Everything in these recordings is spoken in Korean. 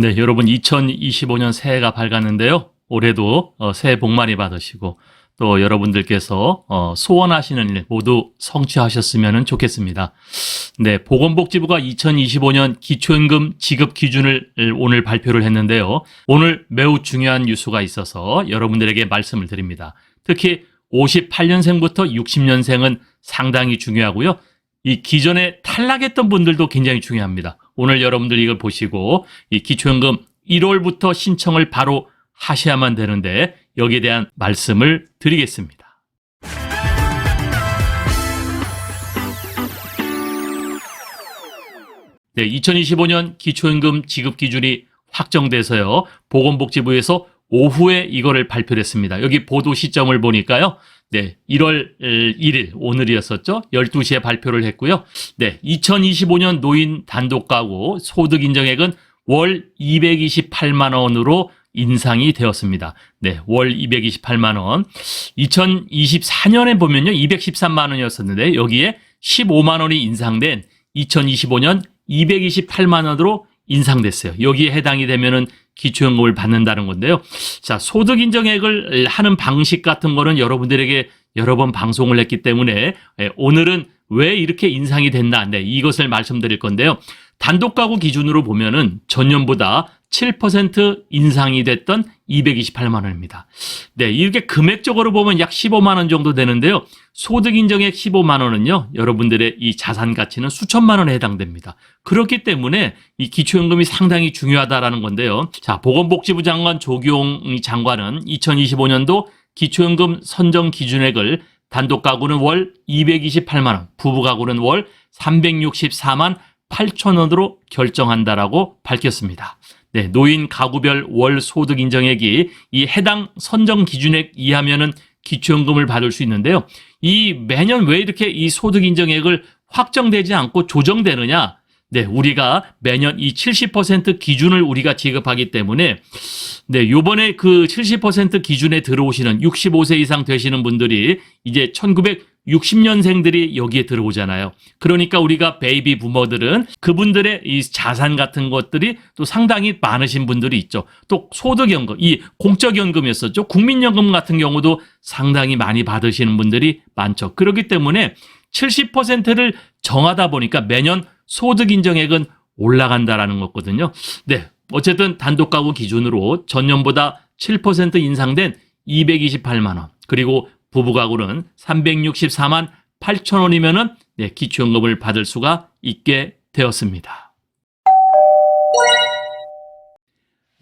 네, 여러분 2025년 새해가 밝았는데요. 올해도 어, 새해 복 많이 받으시고 또 여러분들께서 어, 소원하시는 일 모두 성취하셨으면 좋겠습니다. 네, 보건복지부가 2025년 기초임금 지급 기준을 오늘 발표를 했는데요. 오늘 매우 중요한 뉴스가 있어서 여러분들에게 말씀을 드립니다. 특히 58년생부터 60년생은 상당히 중요하고요. 이 기존에 탈락했던 분들도 굉장히 중요합니다. 오늘 여러분들 이걸 보시고 이 기초연금 1월부터 신청을 바로 하셔야만 되는데 여기에 대한 말씀을 드리겠습니다. 네, 2025년 기초연금 지급 기준이 확정돼서요. 보건복지부에서 오후에 이거를 발표했습니다. 여기 보도 시점을 보니까요. 네, 1월 1일 오늘이었었죠. 12시에 발표를 했고요. 네, 2025년 노인 단독 가구 소득 인정액은 월 228만 원으로 인상이 되었습니다. 네, 월 228만 원. 2024년에 보면요. 213만 원이었었는데 여기에 15만 원이 인상된 2025년 228만 원으로 인상됐어요. 여기에 해당이 되면은 기초연금을 받는다는 건데요. 자, 소득 인정액을 하는 방식 같은 거는 여러분들에게 여러 번 방송을 했기 때문에 예, 오늘은 왜 이렇게 인상이 됐나? 네, 이것을 말씀드릴 건데요. 단독 가구 기준으로 보면은 전년보다 7% 인상이 됐던 228만 원입니다. 네, 이렇게 금액적으로 보면 약 15만 원 정도 되는데요. 소득 인정액 15만 원은요. 여러분들의 이 자산 가치는 수천만 원에 해당됩니다. 그렇기 때문에 이 기초연금이 상당히 중요하다라는 건데요. 자, 보건복지부 장관 조기용 장관은 2025년도 기초연금 선정 기준액을 단독 가구는 월 228만 원, 부부 가구는 월 364만 8천 원으로 결정한다라고 밝혔습니다. 네, 노인 가구별 월 소득 인정액이 이 해당 선정 기준액 이하면은 기초연금을 받을 수 있는데요. 이 매년 왜 이렇게 이 소득 인정액을 확정되지 않고 조정되느냐? 네, 우리가 매년 이 70% 기준을 우리가 지급하기 때문에 네, 요번에 그 70% 기준에 들어오시는 65세 이상 되시는 분들이 이제 1960년생들이 여기에 들어오잖아요. 그러니까 우리가 베이비 부모들은 그분들의 이 자산 같은 것들이 또 상당히 많으신 분들이 있죠. 또 소득연금, 이 공적연금이었었죠. 국민연금 같은 경우도 상당히 많이 받으시는 분들이 많죠. 그렇기 때문에 70%를 정하다 보니까 매년 소득 인정액은 올라간다라는 거거든요. 네. 어쨌든 단독 가구 기준으로 전년보다 7% 인상된 228만 원. 그리고 부부 가구는 364만 8천 원이면은 네, 기초연금을 받을 수가 있게 되었습니다.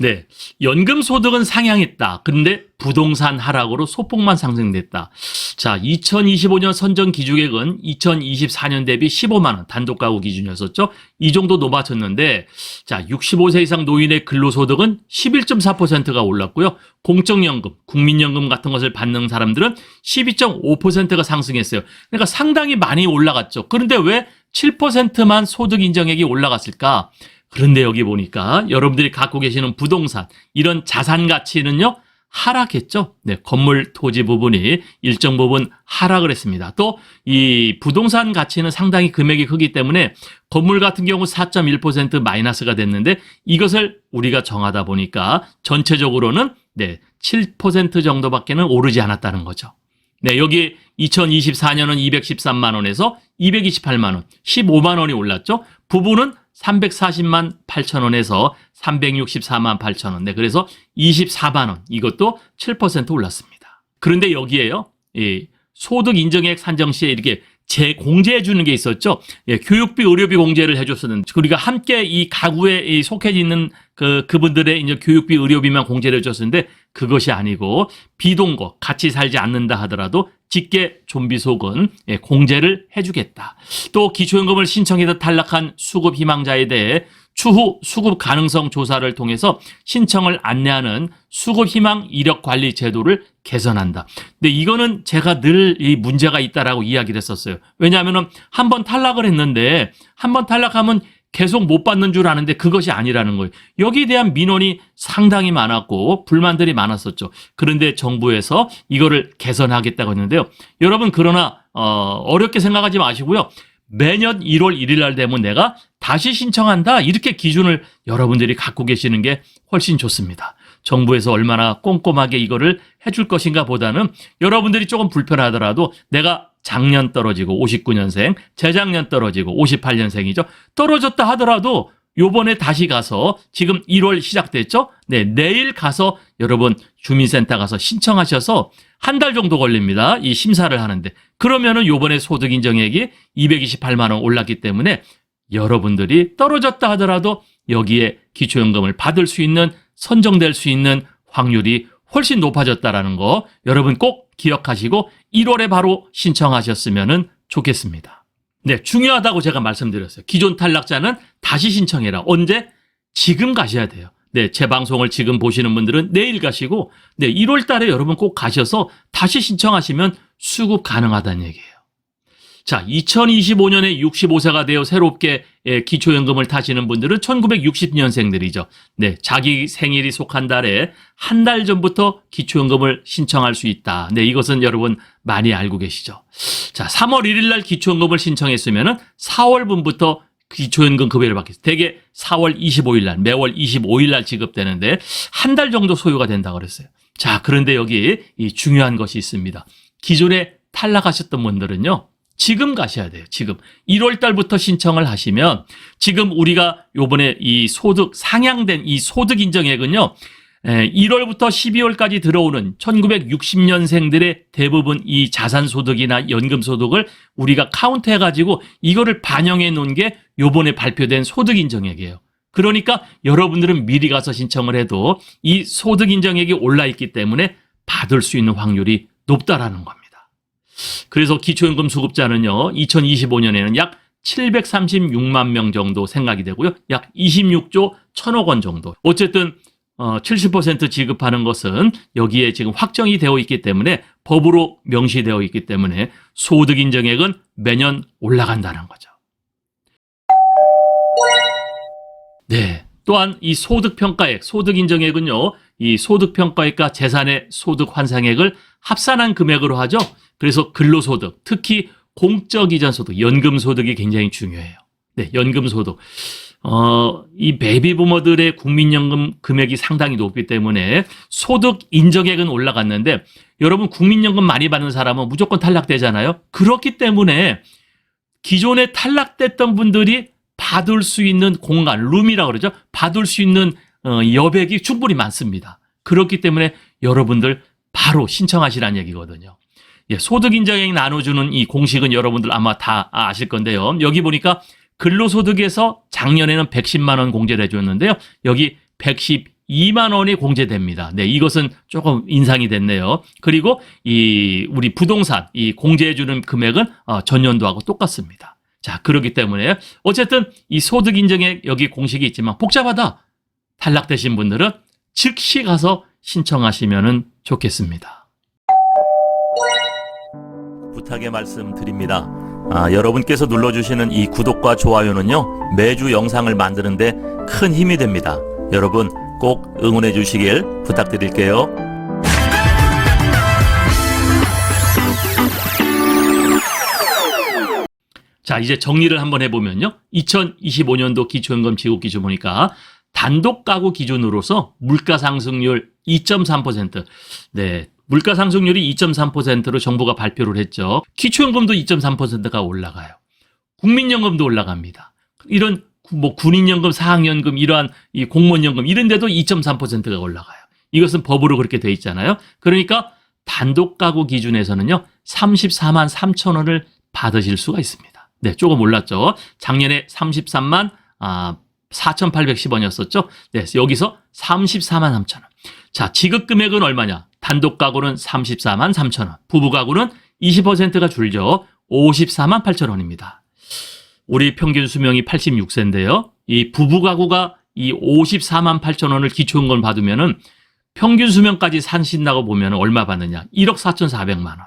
네. 연금 소득은 상향했다. 근데 부동산 하락으로 소폭만 상승됐다. 자, 2025년 선정 기준액은 2024년 대비 15만 원 단독 가구 기준이었었죠. 이 정도 높아졌는데 자, 65세 이상 노인의 근로 소득은 11.4%가 올랐고요. 공적연금, 국민연금 같은 것을 받는 사람들은 12.5%가 상승했어요. 그러니까 상당히 많이 올라갔죠. 그런데 왜 7%만 소득 인정액이 올라갔을까? 그런데 여기 보니까 여러분들이 갖고 계시는 부동산 이런 자산 가치는요 하락했죠. 네, 건물 토지 부분이 일정 부분 하락을 했습니다. 또 이 부동산 가치는 상당히 금액이 크기 때문에 건물 같은 경우 4.1% 마이너스가 됐는데 이것을 우리가 정하다 보니까 전체적으로는 네, 7% 정도밖에는 오르지 않았다는 거죠. 네, 여기 2024년은 213만 원에서 228만 원, 15만 원이 올랐죠. 부부는 340만 8천 원에서 364만 8천 원. 네, 그래서 24만 원. 이것도 7% 올랐습니다. 그런데 여기에요. 이 소득 인정액 산정 시에 이렇게 재공제해 주는 게 있었죠. 예, 교육비, 의료비 공제를 해줬었는데 우리가 함께 이 가구에 이 속해 있는 그 그분들의 이제 교육비, 의료비만 공제를 해줬었는데 그것이 아니고 비동거 같이 살지 않는다 하더라도 직계 좀비 속은 예, 공제를 해주겠다. 또 기초연금을 신청해서 탈락한 수급 희망자에 대해 추후 수급 가능성 조사를 통해서 신청을 안내하는 수급 희망 이력 관리 제도를 개선한다. 근데 이거는 제가 늘 이 문제가 있다라고 이야기를 했었어요. 왜냐하면은 한번 탈락을 했는데 한 번 탈락하면 계속 못 받는 줄 아는데 그것이 아니라는 거예요. 여기에 대한 민원이 상당히 많았고 불만들이 많았었죠. 그런데 정부에서 이거를 개선하겠다고 했는데요. 여러분 그러나 어, 어렵게 생각하지 마시고요. 매년 1월 1일 날 되면 내가 다시 신청한다. 이렇게 기준을 여러분들이 갖고 계시는 게 훨씬 좋습니다. 정부에서 얼마나 꼼꼼하게 이거를 해줄 것인가 보다는 여러분들이 조금 불편하더라도 내가 작년 떨어지고 59년생, 재작년 떨어지고 58년생이죠. 떨어졌다 하더라도 요번에 다시 가서 지금 1월 시작됐죠? 네, 내일 가서 여러분 주민센터 가서 신청하셔서 한 달 정도 걸립니다. 이 심사를 하는데. 그러면은 요번에 소득 인정액이 228만 원 올랐기 때문에 여러분들이 떨어졌다 하더라도 여기에 기초연금을 받을 수 있는 선정될 수 있는 확률이 훨씬 높아졌다라는 거 여러분 꼭 기억하시고 1월에 바로 신청하셨으면 좋겠습니다. 네, 중요하다고 제가 말씀드렸어요. 기존 탈락자는 다시 신청해라. 언제? 지금 가셔야 돼요. 네, 제 방송을 지금 보시는 분들은 내일 가시고, 네, 1월 달에 여러분 꼭 가셔서 다시 신청하시면 수급 가능하다는 얘기예요. 자, 2025년에 65세가 되어 새롭게 예, 기초연금을 타시는 분들은 1960년생들이죠. 네, 자기 생일이 속한 달에 한 달 전부터 기초연금을 신청할 수 있다. 네, 이것은 여러분 많이 알고 계시죠. 자, 3월 1일 날 기초연금을 신청했으면은 4월분부터 기초연금 급여를 받겠습니다. 대개 4월 25일 날, 매월 25일 날 지급되는데 한 달 정도 소요가 된다고 그랬어요. 자, 그런데 여기 이 중요한 것이 있습니다. 기존에 탈락하셨던 분들은요. 지금 가셔야 돼요. 지금 1월 달부터 신청을 하시면 지금 우리가 요번에 이 소득 상향된 이 소득 인정액은요. 1월부터 12월까지 들어오는 1960년생들의 대부분 이 자산소득이나 연금소득을 우리가 카운트해가지고 이거를 반영해 놓은 게 요번에 발표된 소득인정액이에요. 그러니까 여러분들은 미리 가서 신청을 해도 이 소득인정액이 올라있기 때문에 받을 수 있는 확률이 높다라는 겁니다. 그래서 기초연금 수급자는요, 2025년에는 약 736만 명 정도 생각이 되고요. 약 26조 1000억 원 정도. 어쨌든 어, 70% 지급하는 것은 여기에 지금 확정이 되어 있기 때문에 법으로 명시되어 있기 때문에 소득 인정액은 매년 올라간다는 거죠. 네. 또한 이 소득 평가액, 소득 인정액은요. 이 소득 평가액과 재산의 소득 환상액을 합산한 금액으로 하죠. 그래서 근로소득, 특히 공적 이전 소득, 연금 소득이 굉장히 중요해요. 네, 연금 소득. 어, 이 베이비 부머들의 국민연금 금액이 상당히 높기 때문에 소득 인정액은 올라갔는데 여러분 국민연금 많이 받는 사람은 무조건 탈락되잖아요. 그렇기 때문에 기존에 탈락됐던 분들이 받을 수 있는 공간, 룸이라고 그러죠. 받을 수 있는 어, 여백이 충분히 많습니다. 그렇기 때문에 여러분들 바로 신청하시라는 얘기거든요. 예, 소득 인정액 나눠주는 이 공식은 여러분들 아마 다 아실 건데요. 여기 보니까 근로소득에서 작년에는 110만 원 공제를 해줬는데요. 여기 112만 원이 공제됩니다. 네, 이것은 조금 인상이 됐네요. 그리고 이 우리 부동산 이 공제해주는 금액은 어, 전년도하고 똑같습니다. 자, 그렇기 때문에 어쨌든 이 소득 인정액 여기 공식이 있지만 복잡하다 탈락되신 분들은 즉시 가서 신청하시면 좋겠습니다. 부탁의 말씀 드립니다. 아, 여러분께서 눌러주시는 이 구독과 좋아요는요, 매주 영상을 만드는데 큰 힘이 됩니다. 여러분 꼭 응원해 주시길 부탁드릴게요. 자, 이제 정리를 한번 해보면요. 2025년도 기초연금 지급 기준 보니까 단독 가구 기준으로서 물가 상승률 2.3%. 네. 물가 상승률이 2.3%로 정부가 발표를 했죠. 기초연금도 2.3%가 올라가요. 국민연금도 올라갑니다. 이런 뭐 군인연금, 사학연금, 이러한 이 공무원연금 이런 데도 2.3%가 올라가요. 이것은 법으로 그렇게 돼 있잖아요. 그러니까 단독 가구 기준에서는요. 34만 3천 원을 받으실 수가 있습니다. 네, 조금 올랐죠. 작년에 33만 아, 4,810원이었었죠. 네, 여기서 34만 3천 원. 자, 지급 금액은 얼마냐? 단독 가구는 34만 3천 원. 부부 가구는 20%가 줄죠. 54만 8천 원입니다. 우리 평균 수명이 86세인데요. 이 부부 가구가 이 54만 8천 원을 기초연금을 받으면은 평균 수명까지 산신다고 보면 얼마 받느냐? 1억 4,400만 원.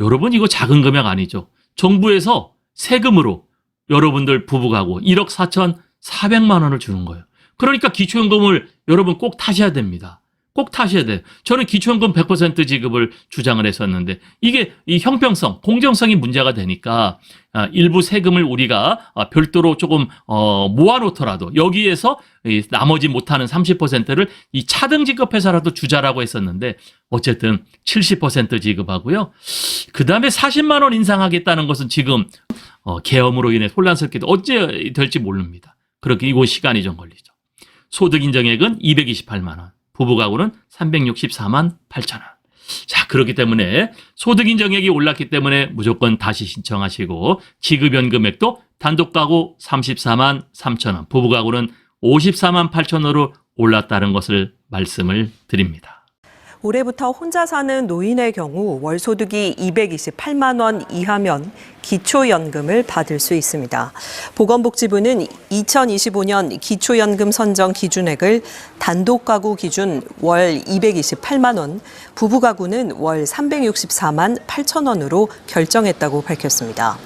여러분 이거 작은 금액 아니죠? 정부에서 세금으로 여러분들 부부 가구 1억 4,400만 원을 주는 거예요. 그러니까 기초연금을 여러분 꼭 타셔야 됩니다. 꼭 타셔야 돼요. 저는 기초연금 100% 지급을 주장을 했었는데 이게 이 형평성, 공정성이 문제가 되니까 아, 일부 세금을 우리가 아, 별도로 조금 어, 모아놓더라도 여기에서 이 나머지 못하는 30%를 이 차등 지급해서라도 주자라고 했었는데 어쨌든 70% 지급하고요. 그 다음에 40만 원 인상하겠다는 것은 지금 어, 계엄으로 인해 혼란스럽게도 어째 될지 모릅니다. 그렇게 이거 시간이 좀 걸리죠. 소득 인정액은 228만 원, 부부 가구는 364만 8천 원. 자, 그렇기 때문에 소득 인정액이 올랐기 때문에 무조건 다시 신청하시고 지급 연금액도 단독 가구 34만 3천 원, 부부 가구는 54만 8천 원으로 올랐다는 것을 말씀을 드립니다. 올해부터 혼자 사는 노인의 경우 월 소득이 228만 원 이하면 기초연금을 받을 수 있습니다. 보건복지부는 2025년 기초연금 선정 기준액을 단독 가구 기준 월 228만 원, 부부 가구는 월 364만 8천 원으로 결정했다고 밝혔습니다.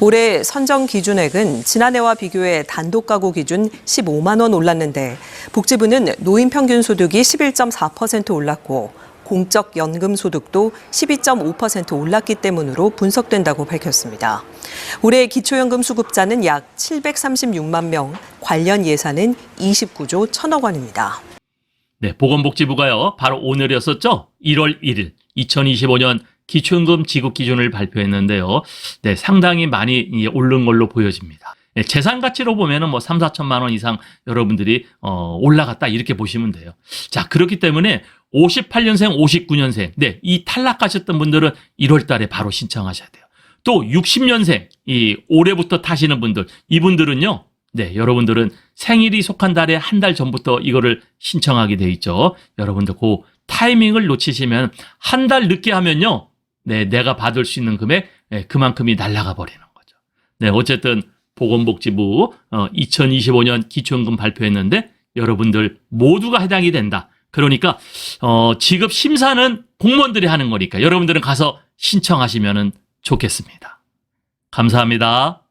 올해 선정 기준액은 지난해와 비교해 단독 가구 기준 15만 원 올랐는데 복지부는 노인 평균 소득이 11.4% 올랐고 공적 연금 소득도 12.5% 올랐기 때문으로 분석된다고 밝혔습니다. 올해 기초연금 수급자는 약 736만 명, 관련 예산은 29조 1천억 원입니다. 네, 보건복지부가요, 바로 오늘이었었죠? 1월 1일, 2025년 기초연금 지급 기준을 발표했는데요. 네, 상당히 많이 이, 오른 걸로 보여집니다. 네, 재산 가치로 보면은 뭐 3, 4천만 원 이상 여러분들이 어, 올라갔다 이렇게 보시면 돼요. 자, 그렇기 때문에 58년생, 59년생, 네, 이 탈락하셨던 분들은 1월 달에 바로 신청하셔야 돼요. 또 60년생, 이 올해부터 타시는 분들, 이분들은요, 네, 여러분들은 생일이 속한 달에 한 달 전부터 이거를 신청하게 돼 있죠. 여러분들 그 타이밍을 놓치시면 한 달 늦게 하면요, 네, 내가 받을 수 있는 금액 네, 그만큼이 날아가 버리는 거죠. 네, 어쨌든 보건복지부 어, 2025년 기초연금 발표했는데 여러분들 모두가 해당이 된다. 그러니까 어, 지급 심사는 공무원들이 하는 거니까 여러분들은 가서 신청하시면 좋겠습니다. 감사합니다.